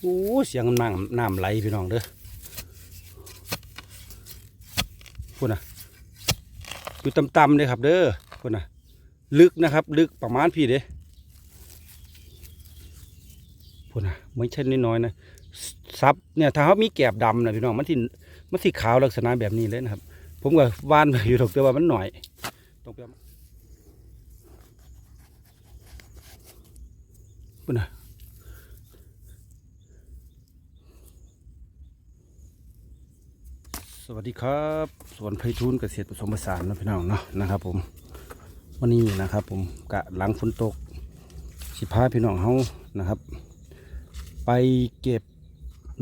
โอ้เสียงน้ำน้ำไหลพี่น้องเด้อพูดนะอยู่ต่ำๆเลยครับ เด้อพูดนะลึกนะครับ ลึกประมาณพี่เด้พูดนะไม่ใช่น้อยๆนะซับเนี่ยถ้าเขามีแกบดำนะพี่น้องมันที่มันสีขาวลักษณะแบบนี้เลยนะครับ ผมก็วานอยู่ดอกแต่ว่ามันหน่อยต้องไปเอามาพูดนะ สวัสดีครับสวนไพฑูรย์เกษตรผสมผสานนะพี่น้องเนาะนะครับ ผมวันนี้นะครับ ผมกะหลังฝนตกสิพาพี่น้องเฮานะครับ ไปเก็บ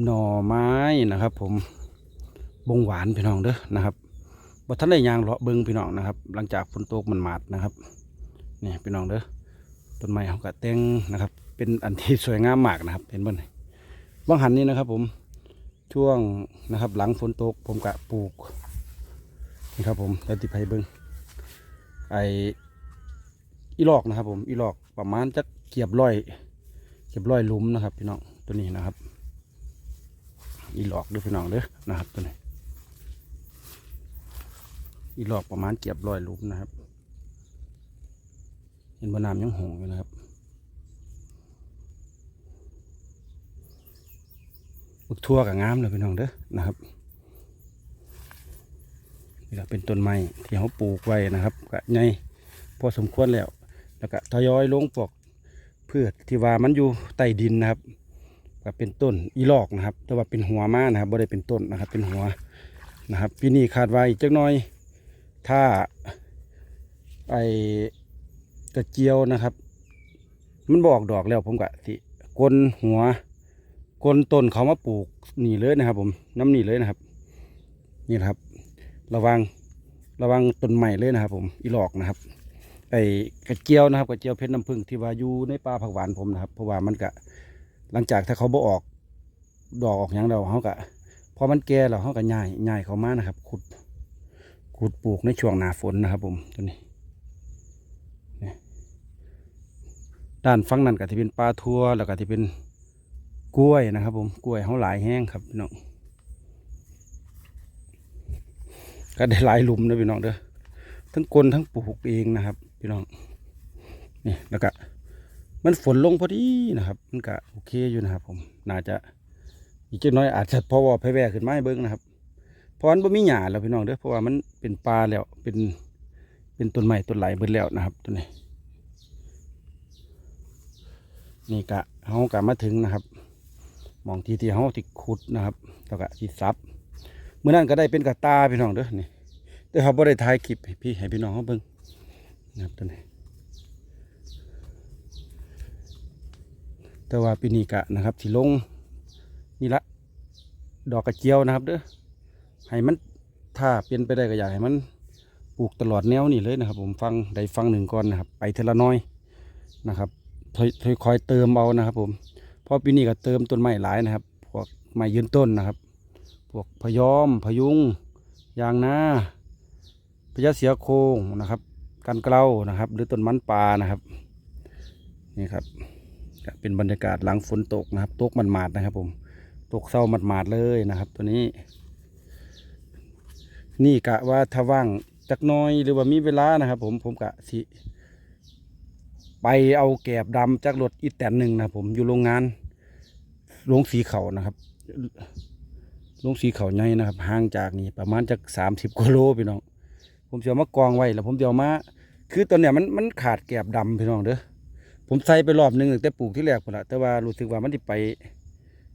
หน่อไม้นะครับ ผมบงหวานพี่น้องเด้อนะครับบ่ท่านได้ยางเลาะเบิงพี่น้องนะครับ หลังจากฝนตกมันหมาดนะครับนี่พี่น้องเด้อต้นไม้เขากะแต่งนะครับ เป็นอันที่สวยงามมากนะครับ เห็นบ่นี่บางหันนี้นะครับ ผม ช่วงนะครับ หลังฝนตกผมกะปลูกนี่ครับผมแล้วติไผเบิงไออีลอกนะครับผมอีลอกประมาณจะเกียบร้อย เกียบร้อยลุมนะครับ พี่น้องตัวนี้นะครับ อีลอกด้วยพี่น้องเด้อนะครับตัวนี้ อีลอกประมาณเกียบร้อยลุมนะครับ เห็นบนน้ำยังหงอยู่นะครับ บึกทั่วกับงามเลยพี่น้องเด้อนะครับนี่ก็เป็นต้นไม้ที่เขาปลูกไว้นะครับก็ใหญ่พอสมควรแล้วแล้วก็ทยอยลงพวกพืชที่ว่ามันอยู่ใต้ดินนะครับก็เป็นต้นอีลอกนะครับ แต่ว่าเป็นหัวมานะครับไม่ได้เป็นต้นนะครับ เป็นหัวนะครับปีนี้คาดว่าอีกจักน้อย ถ้าไอกระเจียวนะครับ มันบอกดอกแล้วผมก็สิกลนหัว ก้นต้นเขามาปลูกนี่เลยนะครับ ผมน้ำนี่เลยนะครับ นี่นะครับ ระวังระวังต้นใหม่เลยนะครับ ผมอีหลอกนะครับไอ้กระเจียวนะครับกระเจียวเพชรน้ำผึ้งที่ว่าอยู่ในป่าผักหวานผมนะครับ เพราะว่ามันกะหลังจากถ้าเขาบ่ออกดอกออกหยังเราเขากะพอมันแก่เราเขากะย่ายย่ายเขามานะครับ ขุดขุดปลูกในช่วงหนาฝนนะครับ ผมตัวนี้นี่ด้านฝั่งนั้นก็จะเป็นปลาทัวแล้วก็จะเป็น กล้วยนะครับ ผมกล้วยเขาหลายแห้งครับพี่น้องก็ได้หลายหลุมนะพี่น้องเด้อทั้งกลนทั้งปลูกเองนะครับ พี่น้องนี่แล้วก็มันฝนลงพอดีนะครับ มันก็โอเคอยู่นะครับ ผมน่าจะอีกจักน้อยอาจจะพอว่าแพ้แวขึ้นมาให้เบิ้งนะครับเพราะมันบ่มีหญ้าแล้วพี่น้องเด้อเพราะว่ามันเป็นป่าแล้วเป็นเป็นต้นไม้ต้นไหลเบิดแล้วนะครับตัวนี้นี่กะเขากะมาถึงนะครับ มองที่ที่เขาที่ขุดนะครับแล้วก็ที่ซับเมื่อนั้นก็ได้เป็นกระตาพี่น้องเด้อนี่แต่เขาบ่ได้ถ่ายคลิปให้พี่ให้พี่น้องเขาเบิ่งนะครับตัวนี้แต่ว่าปีนี้กะนะครับที่ลงนี่ละดอกกระเจียวนะครับเด้อให้มันถ้าเป็นไปได้ก็อยากให้มันปลูกตลอดแนวนี่เลยนะครับ ผมฟังได้ฟังหนึ่งก่อนนะครับ ไปเทละน้อยนะครับค่อยๆเติมเอานะครับ ผม พราะปีนี้ก็เติมต้นไม้หลายนะครับ พวกไม้ยืนต้นนะครับ พวกพยอมพยุงยางนาพญาเสียโคงนะครับกันเกลานะครับ หรือต้นมันปลานะครับนี่ครับเป็นบรรยากาศหลังฝนตกนะครับตกมันหมาดนะครับ ผมตกเศร้ามันมาดๆเลยนะครับ ตัวนี้ นี่กะว่าถ้าว่างจักน้อยหรือว่ามีเวลานะครับ ผมผมกะสิ ไปเอาแกบดำจากรถอีแตนหนึ่งนะผมอยู่โรงงานโรงสีเขานะครับโรงสีเขาใหญ่นะครับห่างจากนี่ประมาณจากสามสิบกิโลพี่น้อง ผมจะเอามากองไว้แล้วผมจะเอามา คือตอนเนี้ยมันมันขาดแกบดำพี่น้องเด้อผมใส่ไปรอบหนึงตั้งแต่ปลูกที่แรกพุ่นละแต่ว่ารู้สึกว่ามันที่ไป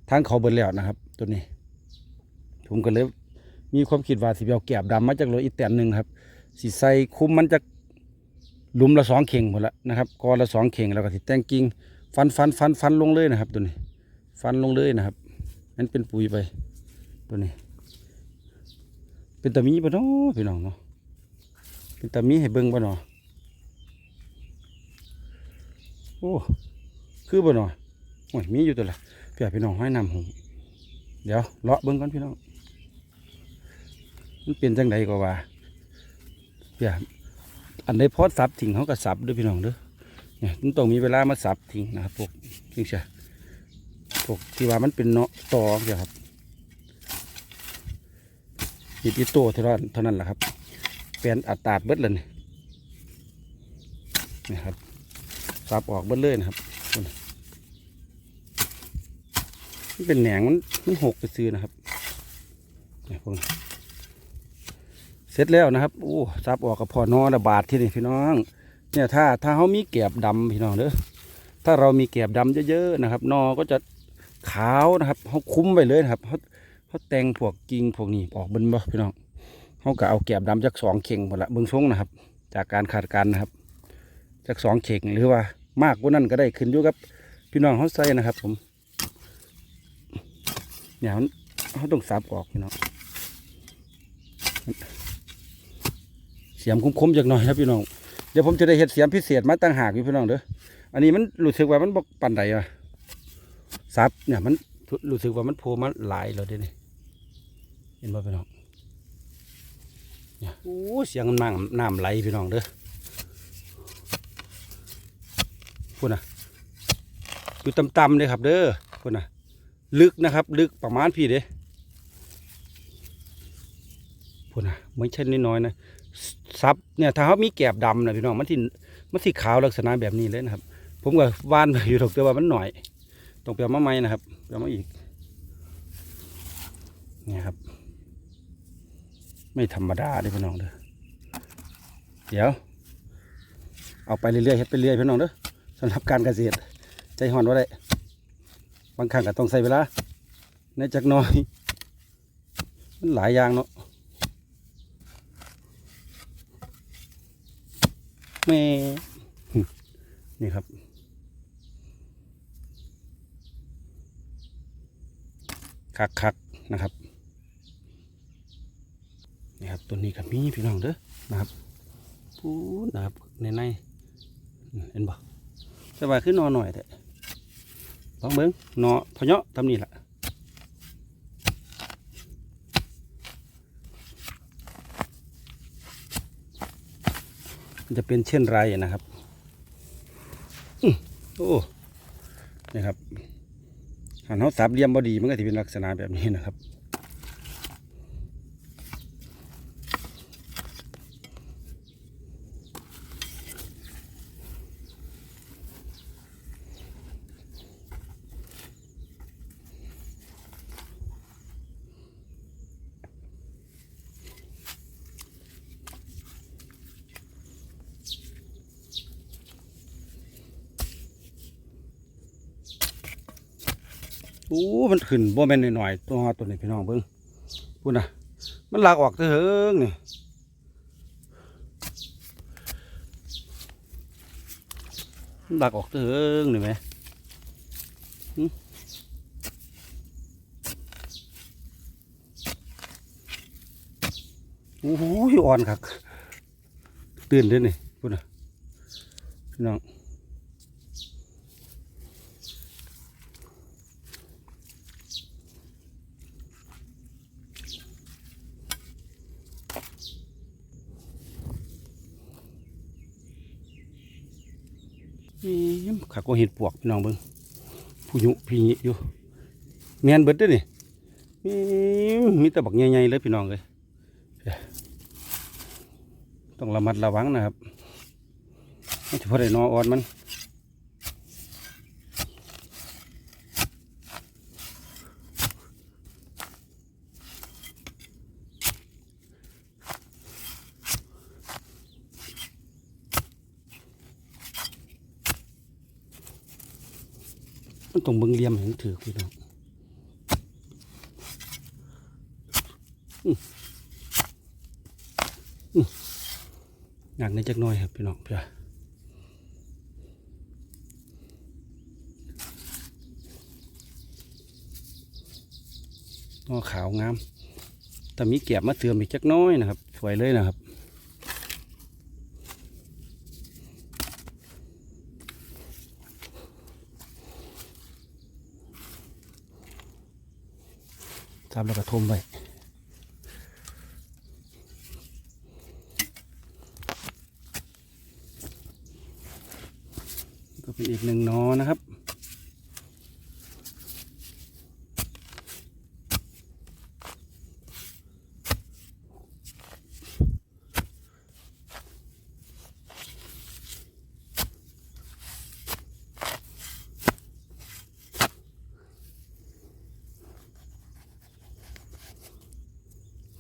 ทางเขาเบิดแล้วนะครับ ตัวนี้ ผมก็เลยมีความคิดว่าสิเอาแกบดำมาจากรถอีแตนหนึ่งครับสิใส่คุ้มมันจาก หลุมละสองเข่งหมดละนะครับกอละสองเข่งแล้วก็ติดแตงกิ่งฟันฟันฟันฟันลงเลยนะครับ ตัวนี้ ฟันลงเลยนะครับนั่นเป็นปุ๋ยไป ตัวนี้ เป็นตะมีปะเนาะพี่น้องเนาะเป็นตะมีให้เบิ่งปะเนาะโอ้คือปะเนาะโอ้ยมีอยู่ตัวละเพี่พี่น้องให้นำผมเดี๋ยวเลาะเบิ่งก่อนพี่น้องมันเป็นจังไดก็ว่าเพี่ อันใดพอสับทิ้งเขาก็สับด้วยพี่น้องเด้อเนี่ยต้องมีเวลามาสับทิ้งนะครับพวกจริงใช่พวกที่ว่ามันเป็นเนาะตอเดียวครับหยิบอีโต้เท่านั้นเท่านั้นแหละครับเปลี่ยนอัดตาเบิดเลยนี่นี่ครับซับออกเบิดเลยนะครับมันเป็นแหนงมันมันหกไปซื้อนะครับนี่พวกนี้ เสร็จแล้วนะครับโอ้ซับออกกับพอนอระบาดที่นี่พี่น้อง เนี่ยถ้าถ้าเขามีแกบดำพี่น้องเด้อถ้าเรามีแกบดำเยอะๆนะครับนอก็จะขาวนะครับเขาคุ้มไปเลยนะครับเขาเขาแต่งพวกกิ่งพวกนี้ออกบิ้บ่พี่น้องเขาก็เอาแกบดำจากสองเข่งหมดละเบื้องชงนะครับ จากการขาดการนะครับ จากสองเข่งหรือว่ามากกว่านั้นก็ได้ขึ้นอยู่กับพี่น้องเขาใส่นะครับ ผมเนี่ยเขาต้องสับออกพี่น้อง เสียมคมๆจากหน่อยครับพี่น้องเดี๋ยวผมจะได้เห็ดเสียมพิเศษมาตั้งหากอยู่พี่น้องเด้ออันนี้มันรู้สึกว่ามันบกปั่นใดอะซับเนี่ยมันรู้สึกว่ามันโผล่มาหลายแล้วเด้นี่เห็นบ่พี่น้องเนี่ยโอ้เสียงมันน้ำน้ำไหลพี่น้องเด้อพูดนะอยู่ต่ำๆเลยครับ เด้อพูดนะลึกนะครับ ลึกประมาณพี่เด้พูดนะไม่ใช่น้อยๆนะ ซับเนี่ยถ้าเขามีแกบดำนะพี่น้องมันที่มันสีขาวลักษณะแบบนี้เลยนะครับ ผมก็ว่านไปอยู่ถกแต่ว่ามันหน่อยต้องเปลี่ยนมาใหม่นะครับเปลี่ยนมาอีกเนี่ยครับ ไม่ธรรมดาเลยพี่น้องเด้อเดี๋ยว เอาไปเรื่อยๆเฮ็ดไปเรื่อยพี่น้องเด้อสำหรับการเกษตร ใจห่อนว่าได้บางครั้งก็ต้องใส่เวลาในจักน้อย มันหลายอย่างเนาะ แม่นี่ครับ คักคักนะครับ นี่ครับตัวนี้กับมีพี่น้องเด้อนะครับพูดนะครับในในเห็นบ่แต่ว่าขึ้นนอหน่อยแต่ลองเบิ้งนอพะเนาะทำนี่แหละ จะเป็นเช่นไรนะครับโอ้นะครับหันเขาสับเหลี่ยมบอดีมันก็จะเป็นลักษณะแบบนี้นะครับ โอ้มันขึ้นบ่แม่นหน่อยๆตัวตัวนี้พี่น้องเบิ่งพูดนะมันหลากออกเถอะนี่มันหลากออกเถอะนี่ไหมโอ้โหอ่อนคักตื่นเลยนี่พูดนะพี่น้อง นี่ ขาก็เห็ดปวกพี่น้องเบิ้งผู้ยุพี่ยิอยู่แมนเบิดด้วยนี่มีแต่บักใหญ่ๆเลยพี่น้องเลยต้องระมัดระวังนะครับไม่เฉพาะไอ้นออ่อนมัน มันต้องเบิ่งเหลี่ยมเห็นถือพี่น้องอื้ออื้อหนักในจักน้อยครับพี่น้องเพื่อนอขาวงามแต่มีแก็บมาเสือมอีกจักน้อยนะครับ สวยเลยนะครับ จับแล้วก็ทมไว้ก็เป็นอีกหนึ่งนอนะครับ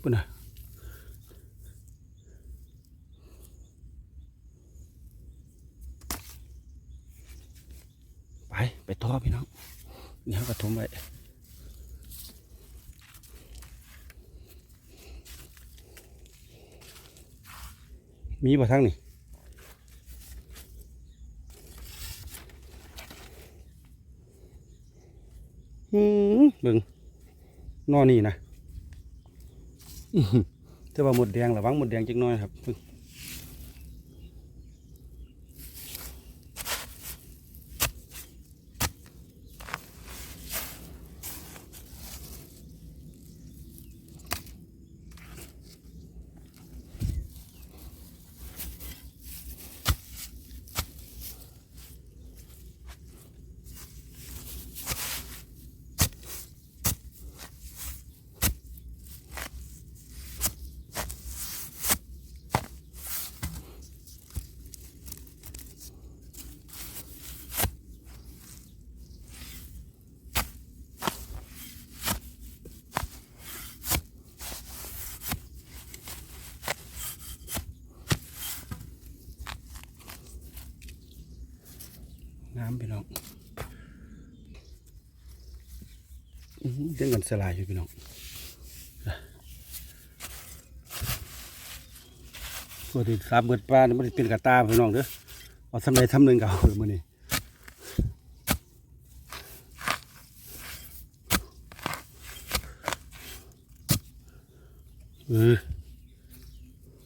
ปุ่นนะไป ไปท่อพี่น้องนี่เขากระทุมไว้ มีบ่ทั้งนี่อืมเบิ่งนอนี่นะอื้อหือแต่ว่าหมดแดงระวังหมดแดงจักหน้อยครับ งน้ำพี่น้องเรื่องกันสลายอยู่พี่น้องปกติสามเบิดปลาเนี่ยมันเป็นกระตาพี่น้องเด้อเอาทำไรทำหนึ่งเก่าเออมื้อนี้เออ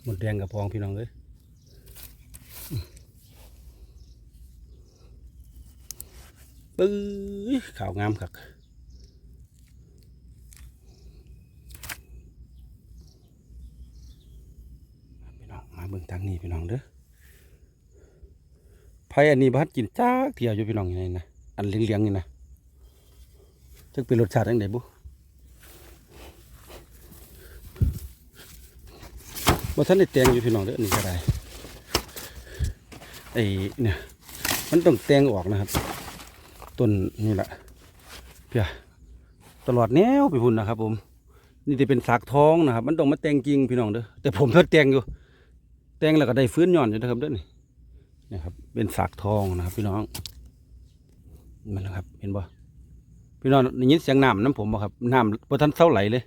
หมดแดงกับพองพี่น้องเลย ปื้อขาวงามครับพี่น้องมาเบิ่งทางนี้พี่น้องเด้อไผ่อันนี้บัดกินจ้ากเที่ยวอยู่พี่น้องอย่างนี้นะอันเลี้ยงๆนี่นะจะเป็นรสชาติยังไงบุบ่ท่านได้แตงอยู่พี่น้องเด้อนนี่ก็ได้ไอ้เนี่ยมันต้องแตงออกนะครับ ต้นนี่แหละเพียตลอดแนวไปพุ่นนะครับ ผม นี่จะเป็นสากทองนะครับ มันต้องมาแต่งจริงพี่น้องเด้อแต่ผมถ้าแต่งอยู่ แต่งแล้วก็ได้ฟื้นย้อนอยู่นะครับเด้อนี่นะครับ เป็นสากทองนะครับ พี่น้องมันนะครับ เห็นบ่พี่น้องได้ยินเสียงน้ำน้ำผมบ่ครับน้ำพอทันเท่าไหลเลย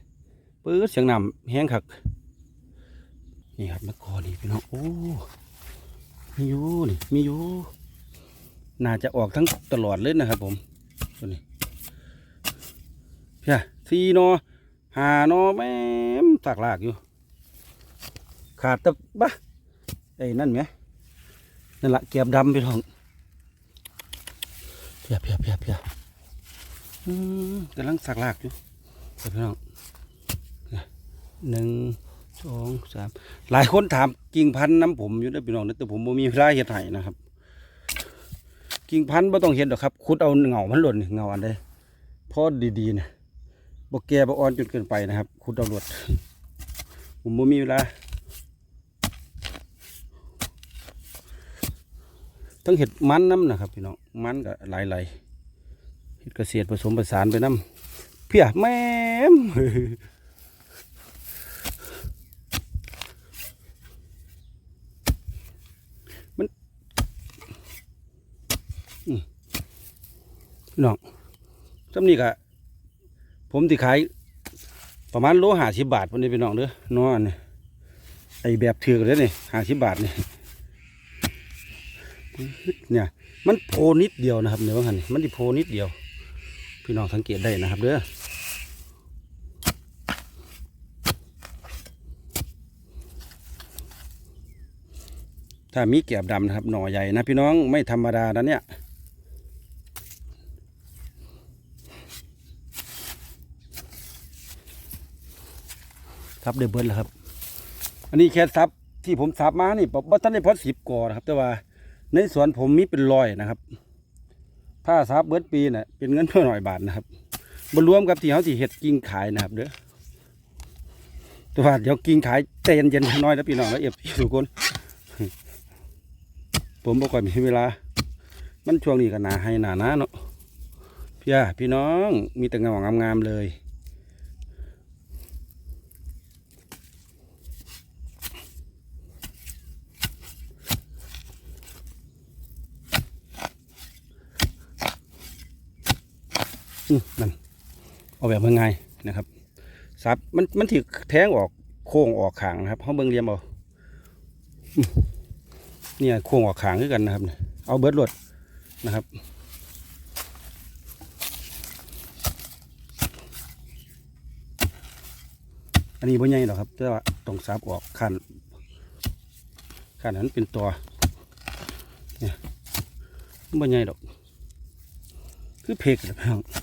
ปื้ดเสียงน้ำแห้งคักนี่ครับมะกอนี่พี่น้องโอ้มีอยู่นี่มีอยู่ น่าจะออกทั้งตลอดเลยนะครับผมตัวนี้เพียสี่นอหานอแม่มตากลากอยู่ ขาดตะบะไอ้นั่นไหมนั่นละเกียบดำพี่น้องเพียเพียเพียเพียอืมกำลังสักลากอยู่เดี๋ยวพี่น้องหนึ่งสองสามหลายคนถามกิ่งพันธุ์น้ำผมอยู่นะพี่น้องนะแต่ผมมีเวลาเฮ็ดให้นะครับ กิ่งพันธุ์บ่ต้องเห็นหรอกครับขุดเอาเงามันหล่นเงาอันใดพอดีๆนะบ่แก่บ่อ่อนจนเกินไปนะครับขุดเอาหลดผมบ่มีเวลาต้องเห็ดมันน้ำนะครับพี่น้องมันก็หลายๆเห็ดเกษตรผสมผสานไปน้ำเพียแม่ พี่น้องจำนี้ก็ผมที่ขายประมาณโลหาสิบบาทวันนี้พี่น้องเด้อน้อนี่ไอแบบเถือกเลยนี่หาสิบบาทนี่เนี่ย มันโพนิดเดียวนะครับเนี่ยว่าหันมันที่โพนิดเดียว พี่น้องสังเกตได้นะครับเด้อถ้ามีแกบดำนะครับหน่อใหญ่นะพี่น้องไม่ธรรมดานะเนี่ย ซับได้เบิดแล้วครับ อันนี้แค่ซับที่ผมซับมานี่บ่ท่านได้พอสิบกอนะครับ แต่ว่าในสวนผมมีเป็นร้อยนะครับ ถ้าซับเบิดปีน่ะเป็นเงินเท่าหน่อยบาทนะครับบรรวมกับที่เขาที่เห็ดกิ่งขายนะครับ เด้อแต่ว่าเดี๋ยวกิ่งขายเตนเย็นๆน้อยแล้วพี่น้องแล้วเอฟทุกคนผมบอกก่อนมีเวลา มันช่วงนี้ก็หนาให้หนาหนาเนาะพี่อาพี่น้องมีแต่งางามๆเลย อืมนั่นเอาแบบง่ายๆนะครับซับมันมันถือแทงออกโค้งออกขางนะครับเขาเบิ่งเรียมเอาเนี่ยโค้งออกขางคือกันนะครับ เอาเบิร์ดรดนะครับอันนี้บ่ใหญ่หรอกครับแต่ว่าต้องซับออกขันขันนั้นเป็นตัวเนี่ยบ่ใหญ่ดอกคือเพกเลยพี่น้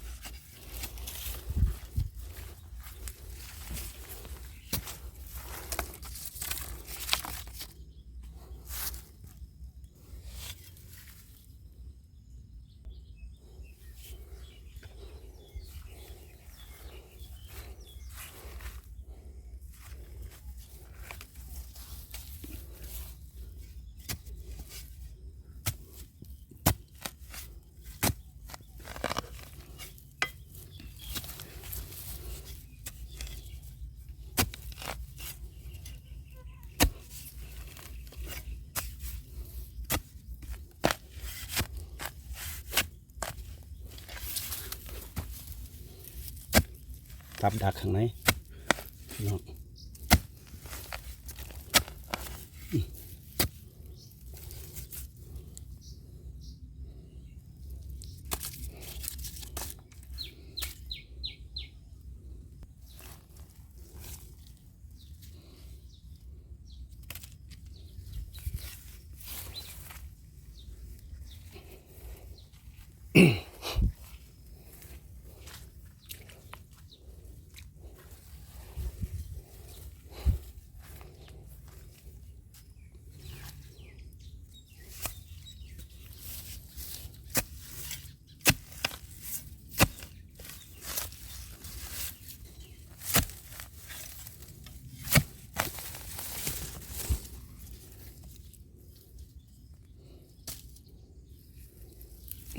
กับดักข้างใน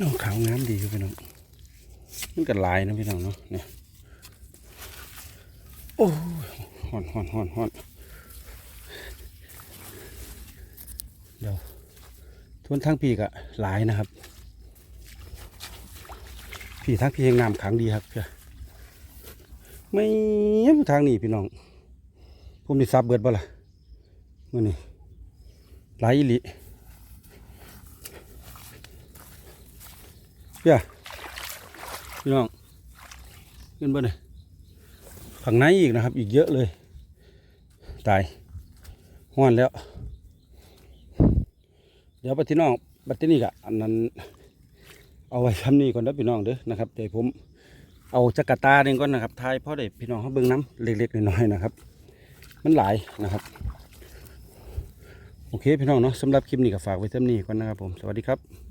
น้องขาวงามดีครับพี่น้องมันก็หลายนะพี่น้องเนาะเนี่ยโอ้ห่อนห่อนห่อนห่อนเดี๋ยวทวนทางปีกอะหลายนะครับพี่ทางพี่ยังงามขังดีครับเพื่อไม่ทางนี้พี่น้องผมมีซับเบิดบ่ล่ะมื่อนี้หลายอีหลี พื่อพี่น้องขึ้นบ่เนี่ยฝั่งในอีกนะครับ อีกเยอะเลย ตายห้อนแล้ว เดี๋ยวปที่น้องบัดที่นี่กะอันนั้น เอาไว้ทำนี่ก่อนนะพี่น้องเด้อนะครับเดี๋ยวผมเอาจักรตาหนึ่งก่อนนะครับทายพราะเด็กพี่น้องเขาเบิ่งน้ำเล็กๆน้อยๆนะครับ มันหลายนะครับ โอเคพี่น้องเนาะสำหรับคลิปนี้ก็ฝากไว้เท่านี้ก่อนนะครับผม สวัสดีครับ